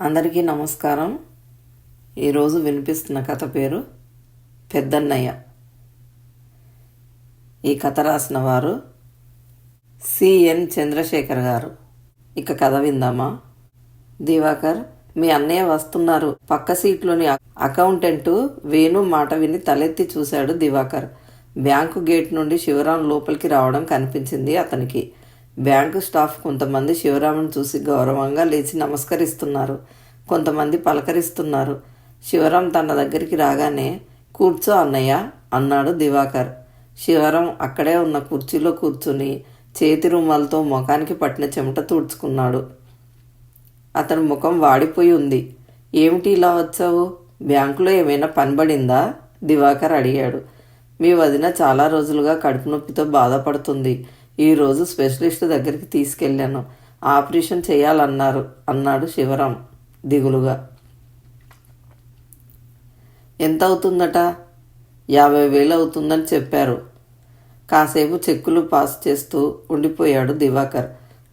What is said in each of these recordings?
అందరికీ నమస్కారం. ఈరోజు వినిపిస్తున్న కథ పేరు పెద్దన్నయ్య. ఈ కథ రాసిన వారు సిఎన్ చంద్రశేఖర్ గారు. ఇక కథ విందామా? దివాకర్ మీ అన్నయ్య వస్తున్నారు. పక్క సీట్లోని అకౌంటెంట్ వేణు మాట విని తలెత్తి చూశాడు దివాకర్. బ్యాంకు గేట్ నుండి శివరాం లోపలికి రావడం కనిపించింది అతనికి. బ్యాంకు స్టాఫ్ కొంతమంది శివరాముని చూసి గౌరవంగా లేచి నమస్కరిస్తున్నారు. కొంతమంది పలకరిస్తున్నారు. శివరాం తన దగ్గరికి రాగానే కూర్చో అన్నయ్య అన్నాడు దివాకర్. శివరాం అక్కడే ఉన్న కుర్చీలో కూర్చుని చేతి రుమాలతో ముఖానికి పట్టిన చెమట తుడుచుకున్నాడు. అతని ముఖం వాడిపోయి ఉంది. ఏమిటి ఇలా వచ్చావు? బ్యాంకులో ఏమైనా పనిబడిందా? దివాకర్ అడిగాడు. మీ వదిన చాలా రోజులుగా కడుపు నొప్పితో బాధపడుతుంది. ఈరోజు స్పెషలిస్ట్ దగ్గరికి తీసుకెళ్ళాను. ఆపరేషన్ చేయాలన్నారు అన్నాడు శివరాం దిగులుగా. ఎంత అవుతుందట యాభై వేలు అవుతుందని చెప్పారు. కాసేపు చెక్కులు పాస్ చేస్తూ ఉండిపోయాడు దివాకర్.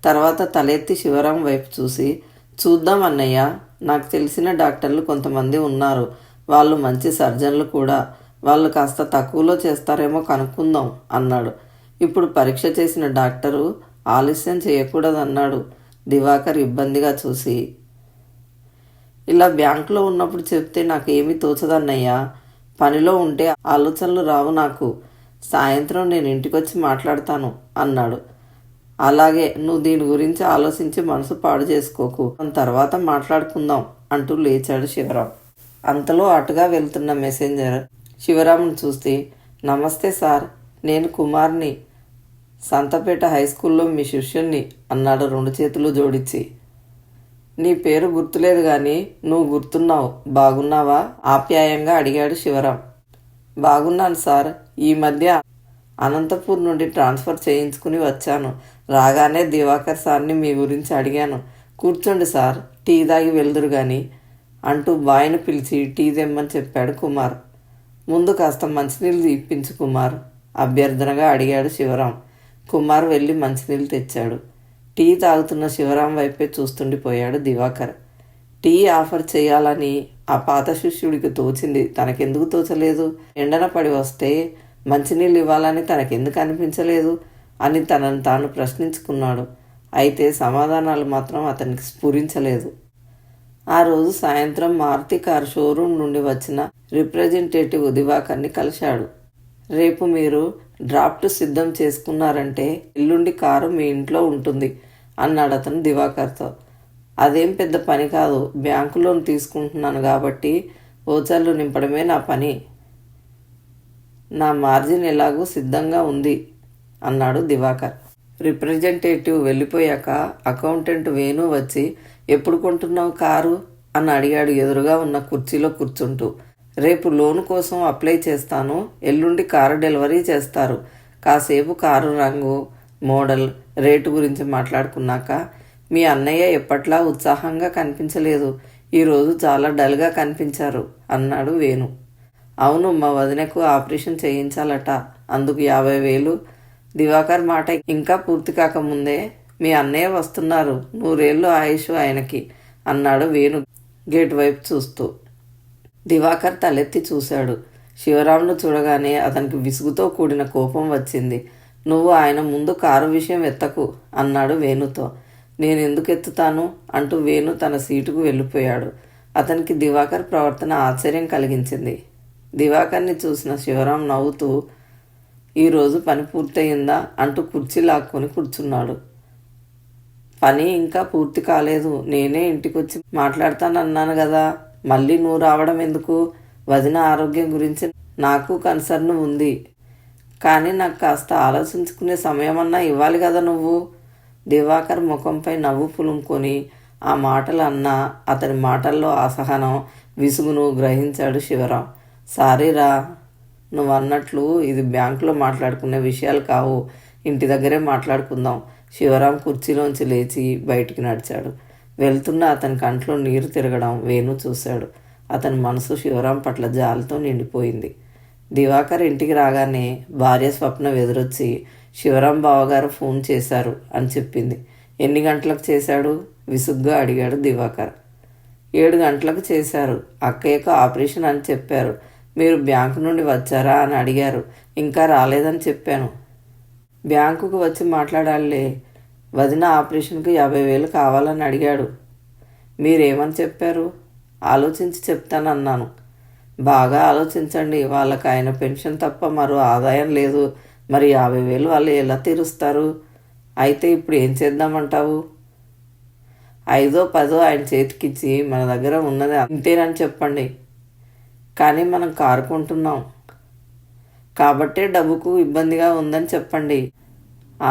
తర్వాత తలెత్తి శివరాం వైపు చూసి చూద్దాం అన్నయ్య నాకు తెలిసిన డాక్టర్లు కొంతమంది ఉన్నారు. వాళ్ళు మంచి సర్జన్లు కూడా. వాళ్ళు కాస్త తక్కువలో చేస్తారేమో కనుక్కుందాం అన్నాడు. ఇప్పుడు పరీక్ష చేసిన డాక్టరు ఆలస్యం చేయకూడదన్నాడు దివాకర్ ఇబ్బందిగా చూసి. ఇలా బ్యాంకులో ఉన్నప్పుడు చెప్తే నాకు తోచదన్నయ్యా. పనిలో ఉంటే ఆలోచనలు రావు నాకు. సాయంత్రం నేను ఇంటికొచ్చి మాట్లాడతాను అన్నాడు. అలాగే నువ్వు దీని గురించి ఆలోచించి మనసు పాడు చేసుకోకు. తర్వాత మాట్లాడుకుందాం అంటూ లేచాడు శివరాం. అంతలో అటుగా వెళ్తున్న మెసెంజర్ శివరాముని చూస్తే నమస్తే సార్ నేను కుమార్ని. సంతపేట హై స్కూల్లో మీ శిష్యుణ్ణి అన్నాడు రెండు చేతులు జోడించి. నీ పేరు గుర్తులేదు కానీ నువ్వు గుర్తున్నావు బాగున్నావా? ఆప్యాయంగా అడిగాడు శివరాం. బాగున్నాను సార్. ఈ మధ్య అనంతపూర్ నుండి ట్రాన్స్ఫర్ చేయించుకుని వచ్చాను. రాగానే దివాకర్ సార్ని మీ గురించి అడిగాను. కూర్చోండి సార్. టీ తాగి వెళ్దురు కానీ అంటూ బాయ్ని పిలిచి టీ తెమ్మని చెప్పాడు కుమార్. ముందు కాస్త మంచినీళ్ళు ఇప్పించు కుమార్ అభ్యర్థనగా అడిగాడు శివరాం. కుమార్ వెళ్ళి మంచినీళ్ళు తెచ్చాడు. టీ తాగుతున్న శివరాం వైపే చూస్తుండిపోయాడు దివాకర్. టీ ఆఫర్ చేయాలని ఆ పాత శిష్యుడికి తోచింది. తనకెందుకు తోచలేదు? ఎండన పడి వస్తే మంచినీళ్ళు ఇవ్వాలని తనకెందుకు అనిపించలేదు? అని తనను తాను ప్రశ్నించుకున్నాడు. అయితే సమాధానాలు మాత్రం అతనికి స్ఫురించలేదు. ఆ రోజు సాయంత్రం మారుతి కార్ షోరూం నుండి వచ్చిన రిప్రజెంటేటివ్ దివాకర్ని కలిశాడు. రేపు మీరు డ్రాఫ్ట్ సిద్ధం చేసుకున్నారంటే ఎల్లుండి కారు మీ ఇంట్లో ఉంటుంది అన్నాడు అతను దివాకర్తో. అదేం పెద్ద పని కాదు బ్యాంకు లోన్ తీసుకుంటున్నాను కాబట్టి ఓచర్లు నింపడమే నా పని. నా మార్జిన్ ఎలాగూ సిద్ధంగా ఉంది అన్నాడు దివాకర్. రిప్రజెంటేటివ్ వెళ్ళిపోయాక అకౌంటెంట్ వేణు వచ్చి ఎప్పుడు కొంటున్నావు కారు? అని అడిగాడు ఎదురుగా ఉన్న కుర్చీలో కూర్చుంటూ. రేపు లోన్ కోసం అప్లై చేస్తాను. ఎల్లుండి కారు డెలివరీ చేస్తారు. కాసేపు కారు రంగు మోడల్ రేటు గురించి మాట్లాడుకున్నాక మీ అన్నయ్య ఎప్పట్లా ఉత్సాహంగా కనిపించలేదు. ఈరోజు చాలా డల్గా కనిపించారు అన్నాడు వేణు. అవును మా వదినకు ఆపరేషన్ చేయించాలట. అందుకు యాభై వేలు. దివాకర్ మాట ఇంకా పూర్తి కాకముందే మీ అన్నయ్య వస్తున్నారు. నూరేళ్ళు ఆయుష్ ఆయనకి అన్నాడు వేణు గేట్ వైపు చూస్తూ. దివాకర్ తలెత్తి చూశాడు. శివరామును చూడగానే అతనికి విసుగుతో కూడిన కోపం వచ్చింది. నువ్వు ఆయన ముందు కారు విషయం ఎత్తకు అన్నాడు వేణుతో. నేను ఎందుకు ఎత్తుతాను? అంటూ వేణు తన సీటుకు వెళ్ళిపోయాడు. అతనికి దివాకర్ ప్రవర్తన ఆశ్చర్యం కలిగించింది. దివాకర్ని చూసిన శివరాం నవ్వుతూ ఈరోజు పని పూర్తయిందా? అంటూ కుర్చీ లాక్కొని కూర్చున్నాడు. పని ఇంకా పూర్తి కాలేదు. నేనే ఇంటికొచ్చి మాట్లాడతానన్నాను కదా. మళ్ళీ నువ్వు రావడం ఎందుకు? వదిన ఆరోగ్యం గురించి నాకు కన్సర్న్ ఉంది. కానీ నాకు కాస్త ఆలోచించుకునే సమయమన్నా ఇవ్వాలి కదా నువ్వు? దివాకర్ ముఖంపై నవ్వు పులుముకొని ఆ మాటలు అన్నా అతని మాటల్లో అసహనం విసుగును గ్రహించాడు శివరాం. సారీరా నువ్వు అన్నట్లు ఇది బ్యాంకులో మాట్లాడుకునే విషయాలు కావు. ఇంటి దగ్గరే మాట్లాడుకుందాం. శివరాం కుర్చీలోంచి లేచి బయటికి నడిచాడు. వెళ్తున్న అతని కంట్లో నీరు తిరగడం వేణు చూశాడు. అతని మనసు శివరాం పట్ల జాలితో నిండిపోయింది. దివాకర్ ఇంటికి రాగానే భార్య స్వప్న ఎదురొచ్చి శివరాం బావగారు ఫోన్ చేశారు అని చెప్పింది. ఎన్ని గంటలకు చేశాడు? విసుగ్గా అడిగాడు దివాకర్. ఏడు గంటలకు చేశారు. అక్కయ్యకు ఆపరేషన్ అని చెప్పారు. మీరు బ్యాంకు నుండి వచ్చారా? అని అడిగారు. ఇంకా రాలేదని చెప్పాను. బ్యాంకుకు వచ్చి మాట్లాడాలే వదిన ఆపరేషన్కి యాభై వేలు కావాలని అడిగాడు. మీరేమని చెప్పారు? ఆలోచించి చెప్తానన్నాను. బాగా ఆలోచించండి వాళ్ళకి ఆయన పెన్షన్ తప్ప మరో ఆదాయం లేదు. మరి యాభై వేలు వాళ్ళు ఎలా తీరుస్తారు? అయితే ఇప్పుడు ఏం చేద్దామంటావు? ఐదో పదో ఆయన చేతికిచ్చి మన దగ్గర ఉన్నది అంతేనని చెప్పండి. కానీ మనం కారు కొంటున్నాం కాబట్టే డబ్బుకు ఇబ్బందిగా ఉందని చెప్పండి.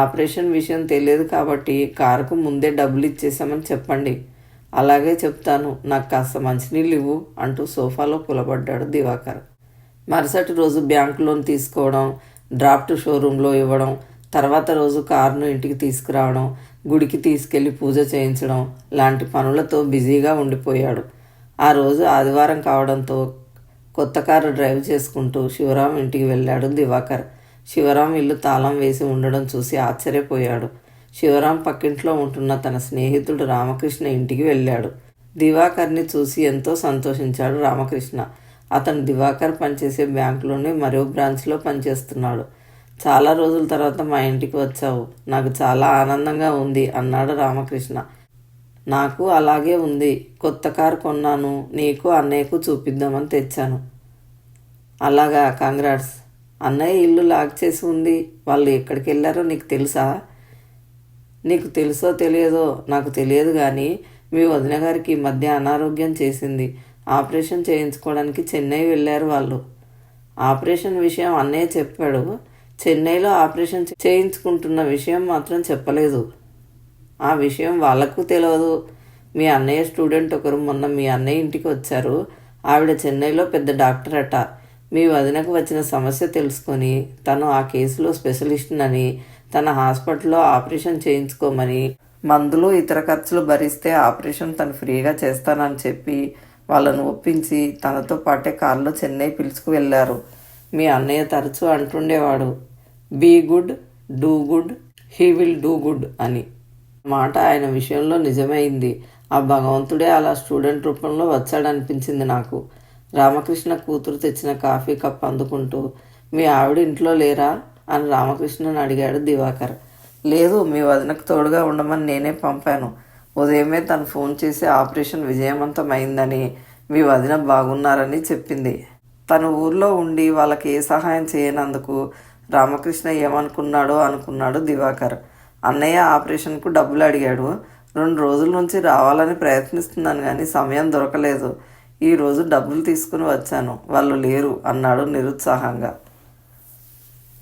ఆపరేషన్ విషయం తెలియదు కాబట్టి కారుకు ముందే డబ్బులు ఇచ్చేసామని చెప్పండి. అలాగే చెప్తాను నాకు కాస్త మంచినీళ్ళు ఇవ్వు అంటూ సోఫాలో కులబడ్డాడు దివాకర్. మరుసటి రోజు బ్యాంక్ లోన్ తీసుకోవడం డ్రాఫ్ట్ షోరూంలో ఇవ్వడం తర్వాత రోజు కారును ఇంటికి తీసుకురావడం గుడికి తీసుకెళ్ళి పూజ చేయించడం లాంటి పనులతో బిజీగా ఉండిపోయాడు. ఆ రోజు ఆదివారం కావడంతో కొత్త కారు డ్రైవ్ చేసుకుంటూ శివరాం ఇంటికి వెళ్ళాడు దివాకర్. శివరాం ఇల్లు తాళం వేసి ఉండడం చూసి ఆశ్చర్యపోయాడు. శివరాం పక్కింట్లో ఉంటున్న తన స్నేహితుడు రామకృష్ణ ఇంటికి వెళ్ళాడు. దివాకర్ని చూసి ఎంతో సంతోషించాడు రామకృష్ణ. అతను దివాకర్ పనిచేసే బ్యాంకులోనే మరో బ్రాంచ్లో పనిచేస్తున్నాడు. చాలా రోజుల తర్వాత మా ఇంటికి వచ్చావు. నాకు చాలా ఆనందంగా ఉంది అన్నాడు రామకృష్ణ. నాకు అలాగే ఉంది. కొత్త కారు కొన్నాను. నీకు అన్నయ్యకు చూపిద్దామని తెచ్చాను. అలాగా కంగ్రాట్స్. అన్నయ్య ఇల్లు లాక్ చేసి ఉంది. వాళ్ళు ఎక్కడికి వెళ్ళారో నీకు తెలుసా? నీకు తెలుసో తెలియదో నాకు తెలియదు కానీ మీ వదిన గారికి ఈ మధ్య అనారోగ్యం చేసింది. ఆపరేషన్ చేయించుకోవడానికి చెన్నై వెళ్ళారు వాళ్ళు. ఆపరేషన్ విషయం అన్నయ్య చెప్పాడు. చెన్నైలో ఆపరేషన్ చేయించుకుంటున్న విషయం మాత్రం చెప్పలేదు. ఆ విషయం వాళ్ళకు తెలియదు మీ అన్నయ్య స్టూడెంట్ ఒకరు మొన్న మీ అన్నయ్య ఇంటికి వచ్చారు. ఆవిడ చెన్నైలో పెద్ద డాక్టర్ అట. మీ వదినకు వచ్చిన సమస్య తెలుసుకొని తను ఆ కేసులో స్పెషలిస్ట్నని తన హాస్పిటల్లో ఆపరేషన్ చేయించుకోమని మందులు ఇతర ఖర్చులు భరిస్తే ఆపరేషన్ తను ఫ్రీగా చేస్తానని చెప్పి వాళ్ళను ఒప్పించి తనతో పాటే కారులో చెన్నై పిలుచుకు వెళ్ళారు. మీ అన్నయ్య తరచూ అంటుండేవాడు be good do good he will do good అని. మాట ఆయన విషయంలో నిజమైంది. ఆ భగవంతుడే అలా స్టూడెంట్ రూపంలో వచ్చాడనిపించింది నాకు. రామకృష్ణ కూతురు తెచ్చిన కాఫీ కప్ అందుకుంటూ మీ ఆవిడ ఇంట్లో లేరా? అని రామకృష్ణను అడిగాడు దివాకర్. లేదు మీ వదినకు తోడుగా ఉండమని నేనే పంపాను. ఉదయమే తను ఫోన్ చేసి ఆపరేషన్ విజయవంతమైందని మీ వదిన బాగున్నారని చెప్పింది. తను ఊర్లో ఉండి వాళ్ళకి ఏ సహాయం చేయనందుకు రామకృష్ణ ఏమనుకున్నాడో అనుకున్నాడు దివాకర్. అన్నయ్య ఆపరేషన్కు డబ్బులు అడిగాడు. రెండు రోజుల నుంచి రావాలని ప్రయత్నిస్తున్నాను కానీ సమయం దొరకలేదు. ఈ రోజు డబ్బులు తీసుకుని వచ్చాను. వాళ్ళు లేరు అన్నాడు నిరుత్సాహంగా.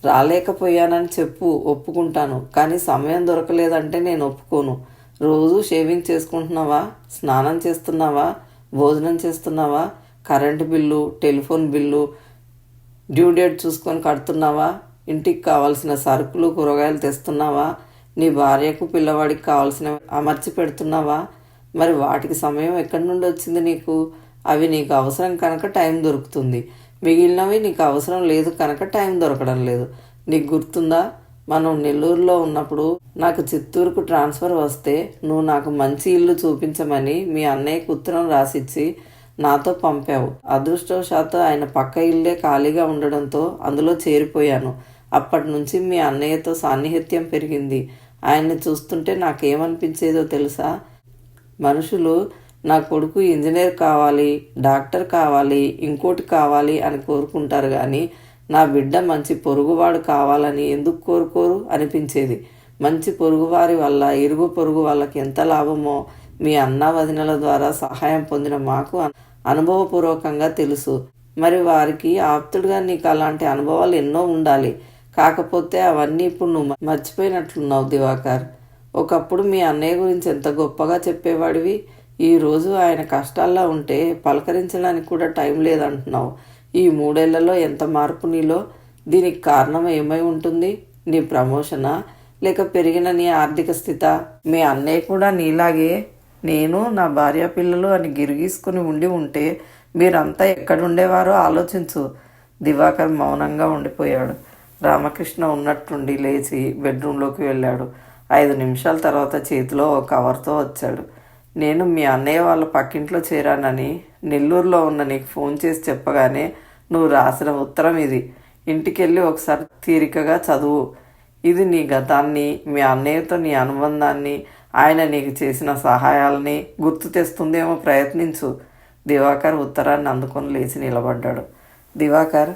రాలేకపోయానని చెప్పు ఒప్పుకుంటాను. కానీ సమయం దొరకలేదంటే నేను ఒప్పుకోను. రోజు షేవింగ్ చేసుకుంటున్నావా? స్నానం చేస్తున్నావా? భోజనం చేస్తున్నావా? Current bill telephone bill due date చూసుకొని కడుతున్నావా? ఇంటికి కావాల్సిన సరుకులు కూరగాయలు తెస్తున్నావా? నీ భార్యకు పిల్లవాడికి కావాల్సిన అమర్చి పెడుతున్నావా? మరి వాటికి సమయం ఎక్కడి నుండి వచ్చింది నీకు? అవి నీకు అవసరం కనుక టైం దొరుకుతుంది. మిగిలినవి నీకు అవసరం లేదు కనుక టైం దొరకడం లేదు. నీకు గుర్తుందా? మనం నెల్లూరులో ఉన్నప్పుడు నాకు చిత్తూరుకు ట్రాన్స్ఫర్ వస్తే నువ్వు నాకు మంచి ఇల్లు చూపించమని మీ అన్నయ్యకు ఉత్తరం రాసిచ్చి నాతో పంపావు. అదృష్టవశాత్తు ఆయన పక్క ఇల్లే ఖాళీగా ఉండడంతో అందులో చేరిపోయాను. అప్పటి నుంచి మీ అన్నయ్యతో సాన్నిహిత్యం పెరిగింది. ఆయన్ని చూస్తుంటే నాకేమనిపించేదో తెలుసా? మనుషులు నా కొడుకు ఇంజనీర్ కావాలి డాక్టర్ కావాలి ఇంకోటి కావాలి అని కోరుకుంటారు కానీ నా బిడ్డ మంచి పొరుగువాడు కావాలని ఎందుకు కోరుకోరు? అనిపించేది. మంచి పొరుగువారి వల్ల ఇరుగు పొరుగు వాళ్ళకి ఎంత లాభమో మీ అన్న వదినల ద్వారా సహాయం పొందిన మాకు అనుభవపూర్వకంగా తెలుసు. మరి వారికి ఆప్తుడుగా నీకు అలాంటి అనుభవాలు ఎన్నో ఉండాలి. కాకపోతే అవన్నీ ఇప్పుడు నువ్వు మర్చిపోయినట్లున్నావు దివాకర్. ఒకప్పుడు మీ అన్నయ్య గురించి ఎంత గొప్పగా చెప్పేవాడివి? ఈరోజు ఆయన కష్టాల్లో ఉంటే పలకరించడానికి కూడా టైం లేదంటున్నావు. ఈ మూడేళ్ళలో ఎంత మార్పు నీలో? దీనికి కారణం ఏమై ఉంటుంది? నీ ప్రమోషనా? లేక పెరిగిన నీ ఆర్థిక స్థిత? మీ అన్నయ్య కూడా నీలాగే. నేను నా భార్య పిల్లలు అని గిరిగీసుకుని ఉండి ఉంటే మీరంతా ఎక్కడుండేవారో ఆలోచించు. దివాకర్ మౌనంగా ఉండిపోయాడు. రామకృష్ణ ఉన్నట్టుండి లేచి బెడ్రూమ్లోకి వెళ్ళాడు. ఐదు నిమిషాల తర్వాత చేతిలో ఒక కవర్తో వచ్చాడు. నేను మీ అన్నయ్య వాళ్ళ పక్కింట్లో చేరానని నెల్లూరులో ఉన్న నీకు ఫోన్ చేసి చెప్పగానే నువ్వు రాసిన ఉత్తరం ఇది. ఇంటికెళ్ళి ఒకసారి తీరికగా చదువు. ఇది నీ గతాన్ని మీ అన్నయ్యతో నీ అనుబంధాన్ని ఆయన నీకు చేసిన సహాయాలని గుర్తు తెస్తుందేమో ప్రయత్నించు. దివాకర్ ఉత్తరాన్ని అందుకొని లేచి నిలబడ్డాడు. దివాకర్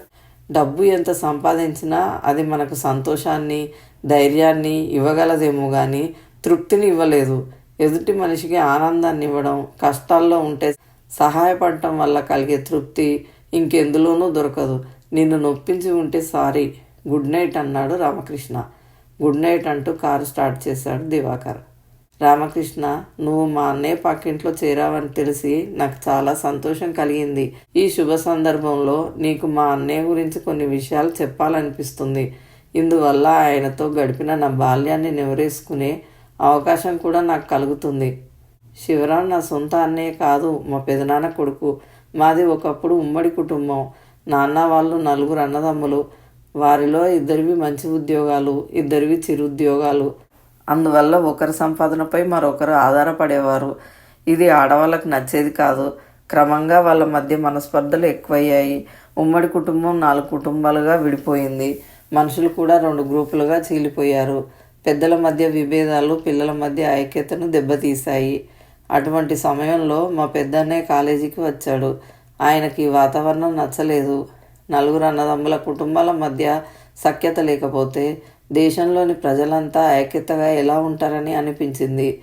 డబ్బు ఎంత సంపాదించినా అది మనకు సంతోషాన్ని ధైర్యాన్ని ఇవ్వగలదేమో కానీ తృప్తిని ఇవ్వలేదు. ఎదుటి మనిషికి ఆనందాన్ని ఇవ్వడం కష్టాల్లో ఉంటే సహాయపడటం వల్ల కలిగే తృప్తి ఇంకెందులోనూ దొరకదు. నిన్ను నొప్పించి ఉంటే సారీ గుడ్ నైట్ అన్నాడు రామకృష్ణ. గుడ్ నైట్ అంటూ కారు స్టార్ట్ చేశాడు దివాకర్. రామకృష్ణ నువ్వు మా అన్నయ్య పక్కింట్లో చేరావని తెలిసి నాకు చాలా సంతోషం కలిగింది. ఈ శుభ సందర్భంలో నీకు మా అన్నయ్య గురించి కొన్ని విషయాలు చెప్పాలనిపిస్తుంది. ఇందువల్ల ఆయనతో గడిపిన నా బాల్యాన్ని నెవరేసుకునే అవకాశం కూడా నాకు కలుగుతుంది. శివరాం నా సొంత అన్నయ్య కాదు మా పెదనాన్న కొడుకు. మాది ఒకప్పుడు ఉమ్మడి కుటుంబం. నాన్న వాళ్ళు నలుగురు అన్నదమ్ములు. వారిలో ఇద్దరివి మంచి ఉద్యోగాలు ఇద్దరివి చిరుద్యోగాలు. అందువల్ల ఒకరి సంపాదనపై మరొకరు ఆధారపడేవారు. ఇది ఆడవాళ్ళకు నచ్చేది కాదు. క్రమంగా వాళ్ళ మధ్య మనస్పర్ధలు ఎక్కువయ్యాయి. ఉమ్మడి కుటుంబం నాలుగు కుటుంబాలుగా విడిపోయింది. మనుషులు కూడా రెండు గ్రూపులుగా చీలిపోయారు. పెద్దల మధ్య విభేదాలు పిల్లల మధ్య ఐక్యతను దెబ్బతీశాయి. అటువంటి సమయంలో మా పెద్దన్నే కాలేజీకి వచ్చాడు. ఆయనకి వాతావరణం నచ్చలేదు. నలుగురు అన్నదమ్ముల కుటుంబాల మధ్య సఖ్యత లేకపోతే దేశంలోని ప్రజలంతా ఐక్యతగా ఎలా ఉంటారని అనిపించింది.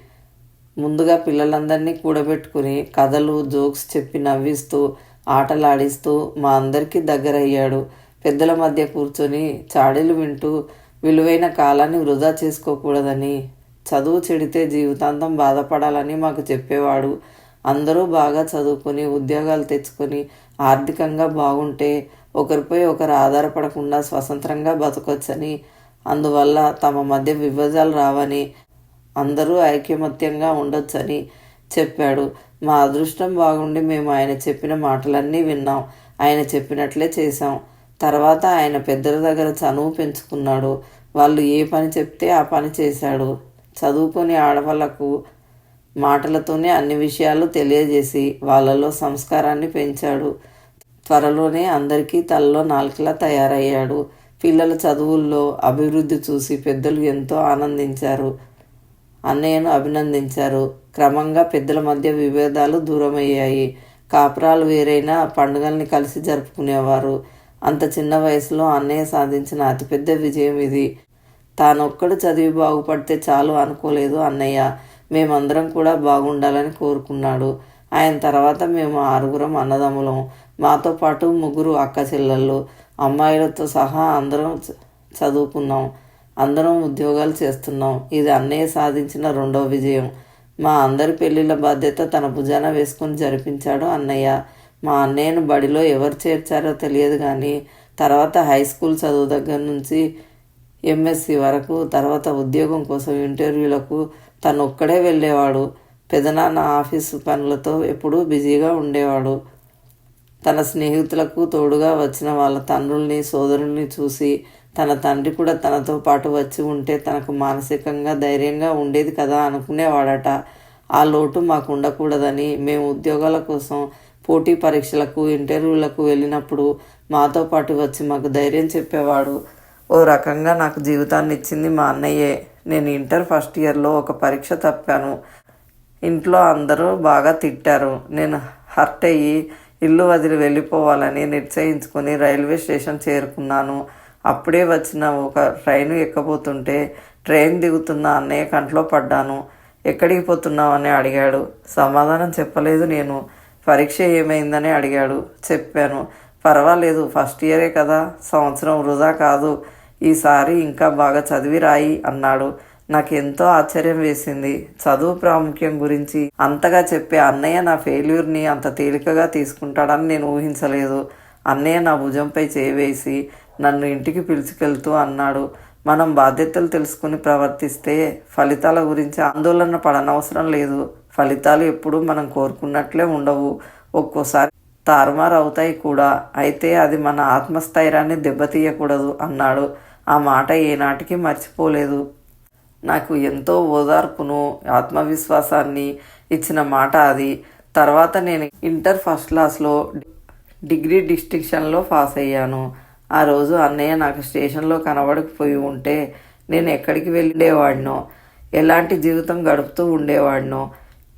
ముందుగా పిల్లలందరినీ కూడబెట్టుకుని కథలు జోక్స్ చెప్పి నవ్విస్తూ ఆటలాడిస్తూ మా అందరికీ దగ్గరయ్యాడు. పెద్దల మధ్య కూర్చొని చాడీలు వింటూ విలువైన కాలాన్ని వృధా చేసుకోకూడదని చదువు చెడితే జీవితాంతం బాధపడాలని మాకు చెప్పేవాడు. అందరూ బాగా చదువుకొని ఉద్యోగాలు తెచ్చుకొని ఆర్థికంగా బాగుంటే ఒకరిపై ఒకరు ఆధారపడకుండా స్వతంత్రంగా బతకొచ్చని అందువల్ల తమ మధ్య విభజాలు రావని అందరూ ఐకమత్యంగా ఉండొచ్చని చెప్పాడు. మా అదృష్టం బాగుండి మేము ఆయన చెప్పిన మాటలన్నీ విన్నాం. ఆయన చెప్పినట్లే చేశాం. తర్వాత ఆయన పెద్దల దగ్గర చనువు పెంచుకున్నాడు. వాళ్ళు ఏ పని చెప్తే ఆ పని చేశాడు. చదువుకొని ఆడవాళ్ళకు మాటలతోనే అన్ని విషయాలు తెలియజేసి వాళ్ళలో సంస్కారాన్ని పెంచాడు. త్వరలోనే అందరికీ తలలో నాలుకలా తయారయ్యాడు. పిల్లల చదువుల్లో అభివృద్ధి చూసి పెద్దలు ఎంతో ఆనందించారు. అన్నయ్యను అభినందించారు. క్రమంగా పెద్దల మధ్య విభేదాలు దూరమయ్యాయి. కాపురాలు వేరైనా పండుగల్ని కలిసి జరుపుకునేవారు. అంత చిన్న వయసులో అన్నయ్య సాధించిన అతిపెద్ద విజయం ఇది. తానొక్కడు చదివి బాగుపడితే చాలు అనుకోలేదు అన్నయ్య. మేమందరం కూడా బాగుండాలని కోరుకున్నాడు. ఆయన తర్వాత మేము ఆరుగురం అన్నదమ్ములం. మాతో పాటు ముగ్గురు అక్క చెల్లెళ్ళు. అమ్మాయిలతో సహా అందరం చదువుకున్నాం. అందరం ఉద్యోగాలు చేస్తున్నాం. ఇది అన్నయ్య సాధించిన రెండవ విజయం. మా అందరి పెళ్ళిళ్ళ బాధ్యత తన భుజాన వేసుకుని జరిపించాడు అన్నయ్య. మా అన్నయ్యను బడిలో ఎవరు చేర్చారో తెలియదు కానీ తర్వాత హై స్కూల్ చదువు దగ్గర నుంచి ఎంఎస్సి వరకు తర్వాత ఉద్యోగం కోసం ఇంటర్వ్యూలకు తను ఒక్కడే వెళ్ళేవాడు. పెదనాన్న ఆఫీసు పనులతో ఎప్పుడూ బిజీగా ఉండేవాడు. తన స్నేహితులకు తోడుగా వచ్చిన వాళ్ళ తండ్రుల్ని సోదరుల్ని చూసి తన తండ్రి కూడా తనతో పాటు వచ్చి ఉంటే తనకు మానసికంగా ధైర్యంగా ఉండేది కదా అనుకునేవాడట. ఆ లోటు మాకు ఉండకూడదని మేము ఉద్యోగాల కోసం పోటీ పరీక్షలకు ఇంటర్వ్యూలకు వెళ్ళినప్పుడు మాతో పాటు వచ్చి మాకు ధైర్యం చెప్పేవాడు. ఓ రకంగా నాకు జీవితాన్ని ఇచ్చింది మా అన్నయ్యే. నేను ఇంటర్ ఫస్ట్ ఇయర్లో ఒక పరీక్ష తప్పాను. ఇంట్లో అందరూ బాగా తిట్టారు. నేను హర్ట్ అయ్యి ఇల్లు వదిలి వెళ్ళిపోవాలని నిశ్చయించుకొని రైల్వే స్టేషన్ చేరుకున్నాను. అప్పుడే వచ్చిన ఒక ట్రైన్ ఎక్కబోతుంటే ట్రైన్ దిగుతున్న అన్నయ్య కంట్లో పడ్డాను. ఎక్కడికి పోతున్నావు? అని అడిగాడు. సమాధానం చెప్పలేదు నేను. పరీక్ష ఏమైందని అడిగాడు. చెప్పాను పర్వాలేదు ఫస్ట్ ఇయరే కదా సంవత్సరం వృధా కాదు. ఈసారి ఇంకా బాగా చదివి రాయి అన్నాడు. నాకు ఎంతో ఆశ్చర్యం వేసింది. చదువు ప్రాముఖ్యం గురించి అంతగా చెప్పే అన్నయ్య నా ఫెయిల్యూర్ని అంత తేలికగా తీసుకుంటాడని నేను ఊహించలేదు. అన్నయ్య నా భుజంపై చేవేసి నన్ను ఇంటికి పిలుచుకెళ్తూ అన్నాడు. మనం బాధ్యతలు తెలుసుకుని ప్రవర్తిస్తే ఫలితాల గురించి ఆందోళన పడనవసరం లేదు. ఫలితాలు ఎప్పుడూ మనం కోరుకున్నట్లే ఉండవు. ఒక్కోసారి తారుమారు అవుతాయి కూడా. అయితే అది మన ఆత్మస్థైర్యాన్ని దెబ్బతీయకూడదు అన్నాడు. ఆ మాట ఏనాటికి మర్చిపోలేదు. నాకు ఎంతో ఓదార్పును ఆత్మవిశ్వాసాన్ని ఇచ్చిన మాట అది. తర్వాత నేను ఇంటర్ ఫస్ట్ క్లాస్లో డిగ్రీ డిస్టింక్షన్లో పాస్ అయ్యాను. ఆ రోజు అన్నయ్య నాకు స్టేషన్లో కనబడకపోయి ఉంటే నేను ఎక్కడికి వెళ్ళేవాడినో? ఎలాంటి జీవితం గడుపుతూ ఉండేవాడినో?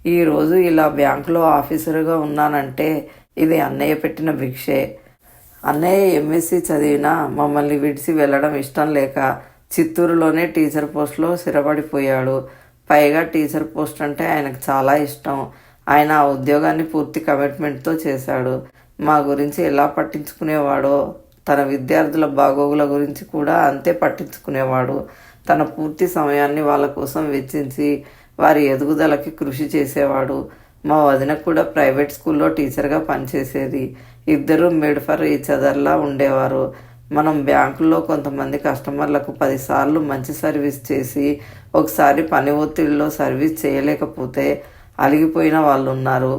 ఈరోజు ఇలా బ్యాంకులో ఆఫీసర్గా ఉన్నానంటే ఇది అన్నయ్య పెట్టిన భిక్షే. అన్నయ్య ఎంఎస్సి చదివినా మమ్మల్ని విడిచి వెళ్ళడం ఇష్టం లేక చిత్తూరులోనే టీచర్ పోస్ట్లో స్థిరపడిపోయాడు. పైగా టీచర్ పోస్ట్ అంటే ఆయనకు చాలా ఇష్టం. ఆయన ఆ ఉద్యోగాన్ని పూర్తి కమిట్మెంట్తో చేశాడు. మా గురించి ఎలా పట్టించుకునేవాడో తన విద్యార్థుల బాగోగుల గురించి కూడా అంతే పట్టించుకునేవాడు. తన పూర్తి సమయాన్ని వాళ్ళ కోసం వెచ్చించి వారి ఎదుగుదలకి కృషి చేసేవాడు. మా వదిన కూడా ప్రైవేట్ స్కూల్లో టీచర్గా పనిచేసేది. ఇద్దరు మేడ్ ఫర్ ఈచ్ అదర్లా ఉండేవారు. మనం బ్యాంకుల్లో కొంతమంది కస్టమర్లకు పదిసార్లు మంచి సర్వీస్ చేసి ఒకసారి పని ఒత్తిడిలో సర్వీస్ చేయలేకపోతే అలిగిపోయిన వాళ్ళు ఉన్నారు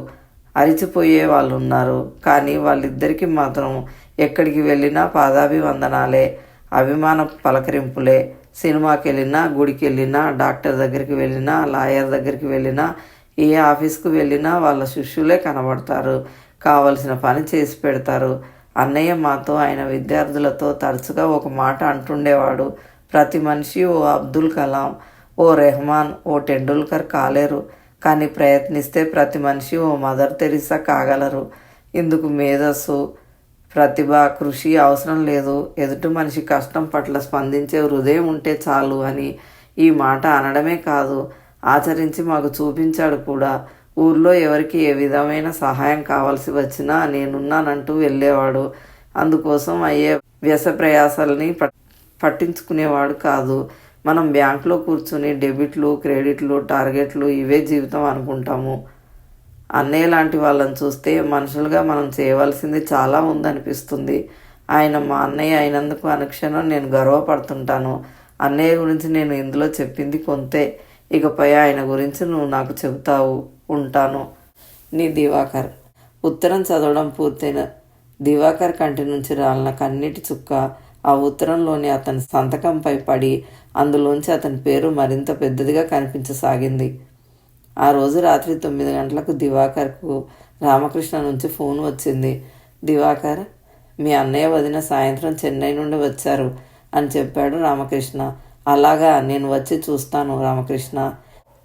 అరిచిపోయే వాళ్ళు ఉన్నారు కానీ వాళ్ళిద్దరికీ మాత్రం ఎక్కడికి వెళ్ళినా పాదాభివందనాలే అభిమాన పలకరింపులే. సినిమాకి వెళ్ళినా గుడికి వెళ్ళినా డాక్టర్ దగ్గరికి వెళ్ళినా లాయర్ దగ్గరికి వెళ్ళినా ఏ ఆఫీస్కు వెళ్ళినా వాళ్ళ శిష్యులే కనబడతారు. కావలసిన పని చేసి పెడతారు. అన్నయ్య మాతో ఆయన విద్యార్థులతో తరచుగా ఒక మాట అంటుండేవాడు. ప్రతి మనిషి ఓ అబ్దుల్ కలాం ఓ రెహమాన్ ఓ టెండూల్కర్ కాలేరు. కానీ ప్రయత్నిస్తే ప్రతి మనిషి ఓ మదర్ తెరిసా కాగలరు. ఇందుకు మేధస్సు ప్రతిభ కృషి అవసరం లేదు. ఎదుటి మనిషి కష్టం పట్ల స్పందించే హృదయం ఉంటే చాలు అని ఈ మాట అనడమే కాదు ఆచరించి మాకు చూపించాడు కూడా. ఊర్లో ఎవరికి ఏ విధమైన సహాయం కావాల్సి వచ్చినా నేనున్నానంటూ వెళ్ళేవాడు. అందుకోసం అయ్యే వ్యస ప్రయాసాలని పట్టించుకునేవాడు కాదు. మనం బ్యాంకులో కూర్చుని డెబిట్లు క్రెడిట్లు టార్గెట్లు ఇవే జీవితం అనుకుంటాము. అన్నయ్య లాంటి వాళ్ళని చూస్తే మనుషులుగా మనం చేయవలసింది చాలా ఉందనిపిస్తుంది. ఆయన మా అన్నయ్య అయినందుకు అనుక్షణం నేను గర్వపడుతుంటాను. అన్నయ్య గురించి నేను ఇందులో చెప్పింది కొంతే. ఇకపై ఆయన గురించి నువ్వు నాకు చెబుతావు ఉంటాను. నీ దివాకర్. ఉత్తరం చదవడం పూర్తయిన దివాకర్ కంటి నుంచి రాలిన కన్నీటి చుక్క ఆ ఉత్తరంలోని అతని సంతకంపై పడి అందులోంచి అతని పేరు మరింత పెద్దదిగా కనిపించసాగింది. ఆ రోజు రాత్రి తొమ్మిది గంటలకు దివాకర్కు రామకృష్ణ నుంచి ఫోన్ వచ్చింది. దివాకర్ మీ అన్నయ్య వదిన సాయంత్రం చెన్నై నుండి వచ్చారు అని చెప్పాడు రామకృష్ణ. అలాగా నేను వచ్చి చూస్తాను రామకృష్ణ.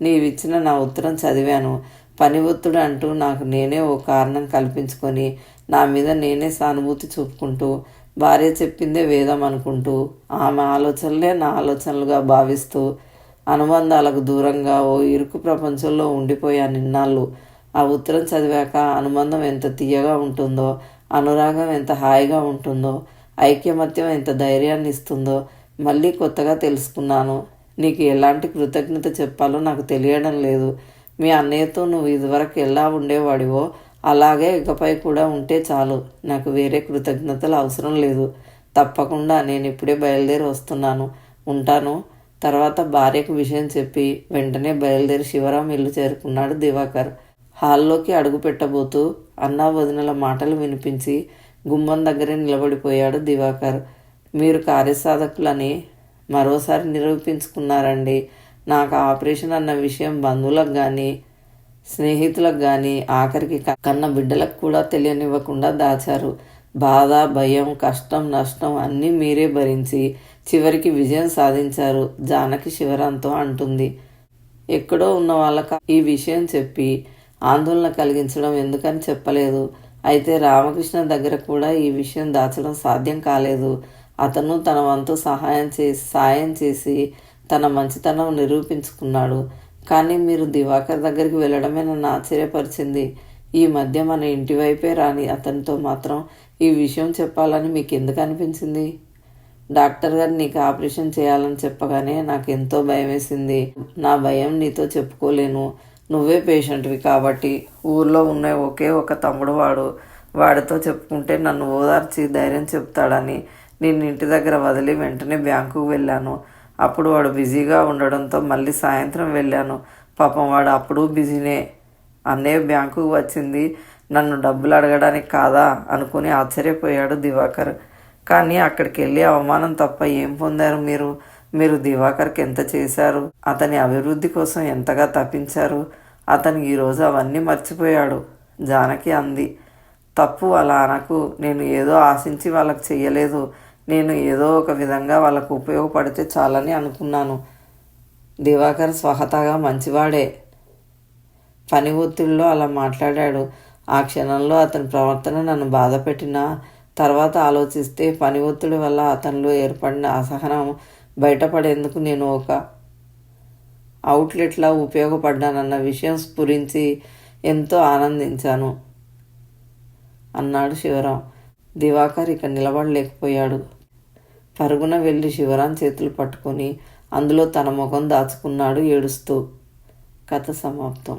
నీవిచ్చిన నా ఉత్తరం చదివాను. పని ఒత్తుడు అంటూ నాకు నేనే ఓ కారణం కల్పించుకొని నా మీద నేనే సానుభూతి చూపుకుంటూ భార్య చెప్పిందే వేదం అనుకుంటూ ఆమె ఆలోచనలే నా ఆలోచనలుగా భావిస్తూ అనుబంధాలకు దూరంగా ఓ ఇరుకు ప్రపంచంలో ఉండిపోయాను నిన్నాళ్ళు. ఆ ఉత్తరం చదివాక అనుబంధం ఎంత తీయగా ఉంటుందో అనురాగం ఎంత హాయిగా ఉంటుందో ఐక్యమత్యం ఎంత ధైర్యాన్ని ఇస్తుందో మళ్ళీ కొత్తగా తెలుసుకున్నాను. నీకు ఎలాంటి కృతజ్ఞత చెప్పాలో నాకు తెలియడం లేదు. మీ అన్నయ్యతో నువ్వు ఇదివరకు ఎలా ఉండేవాడివో అలాగే ఇకపై కూడా ఉంటే చాలు. నాకు వేరే కృతజ్ఞతలు అవసరం లేదు. తప్పకుండా నేను ఇప్పుడే బయలుదేరి వస్తున్నాను. ఉంటాను. తర్వాత భార్యకు విషయం చెప్పి వెంటనే బయలుదేరి శివరాం ఇల్లు చేరుకున్నాడు దివాకర్. హాల్లోకి అడుగు పెట్టబోతూ అన్నా వదినల మాటలు వినిపించి గుమ్మం దగ్గరే నిలబడిపోయాడు దివాకర్. మీరు కార్యసాధకులని మరోసారి నిరూపించుకున్నారండి. నాకు ఆపరేషన్ అన్న విషయం బంధువులకు కానీ స్నేహితులకు కానీ ఆఖరికి కన్న బిడ్డలకు కూడా తెలియనివ్వకుండా దాచారు. బాధ భయం కష్టం నష్టం అన్నీ మీరే భరించి చివరికి విజయం సాధించారు జానకి శివరాంతో అంటుంది. ఎక్కడో ఉన్న వాళ్ళకి ఈ విషయం చెప్పి ఆందోళన కలిగించడం ఎందుకని చెప్పలేదు. అయితే రామకృష్ణ దగ్గర కూడా ఈ విషయం దాచడం సాధ్యం కాలేదు. అతను తన వంతు సహాయం చేసి సాయం చేసి తన మంచితనం నిరూపించుకున్నాడు. కానీ మీరు దివాకర్ దగ్గరికి వెళ్ళడమే నన్ను ఆశ్చర్యపరిచింది. ఈ మధ్య మన ఇంటి వైపే రాని అతనితో మాత్రం ఈ విషయం చెప్పాలని మీకు ఎందుకు అనిపించింది? డాక్టర్ గారు నీకు ఆపరేషన్ చేయాలని చెప్పగానే నాకు ఎంతో భయం వేసింది నా భయం నీతో చెప్పుకోలేను. నువ్వే పేషెంట్వి కాబట్టి ఊర్లో ఉన్న ఒకే ఒక తమ్ముడు వాడు. వాడితో చెప్పుకుంటే నన్ను ఓదార్చి ధైర్యం చెప్తాడని నేను ఇంటి దగ్గర వదిలి వెంటనే బ్యాంకుకు వెళ్ళాను. అప్పుడు వాడు బిజీగా ఉండడంతో మళ్ళీ సాయంత్రం వెళ్ళాను. పాపం వాడు అప్పుడు బిజీనే. అన్నయ్య బ్యాంకుకు వచ్చింది. నన్ను డబ్బులు అడగడానికి కాదా అనుకుని ఆశ్చర్యపోయాడు దివాకర్. కానీ అక్కడికి వెళ్ళి అవమానం తప్ప ఏం పొందారు మీరు? మీరు దివాకర్కి ఎంత చేశారు? అతని అభివృద్ధి కోసం ఎంతగా తప్పించారు? అతను ఈరోజు అవన్నీ మర్చిపోయాడు జానకి అంది. తప్పు అలా అనకు నేను ఏదో ఆశించి వాళ్ళకి చెయ్యలేదు. నేను ఏదో ఒక విధంగా వాళ్ళకు ఉపయోగపడితే చాలని అనుకున్నాను. దివాకర్ స్వహతగా మంచివాడే. పని ఒత్తిడిలో అలా మాట్లాడాడు. ఆ క్షణంలో అతని ప్రవర్తన నన్ను బాధపెట్టిన తర్వాత ఆలోచిస్తే పని ఒత్తిడి వల్ల అతనిలో ఏర్పడిన అసహనం బయటపడేందుకు నేను ఒక అవుట్లెట్లా ఉపయోగపడ్డానన్న విషయం స్ఫురించి ఎంతో ఆనందించాను. అన్నాడు శివరాం. దివాకర్ ఇక నిలబడలేకపోయాడు. పరుగున వెళ్ళి శివరాం చేతులు పట్టుకొని అందులో తన ముఖం దాచుకున్నాడు ఏడుస్తూ. కథ సమాప్తం.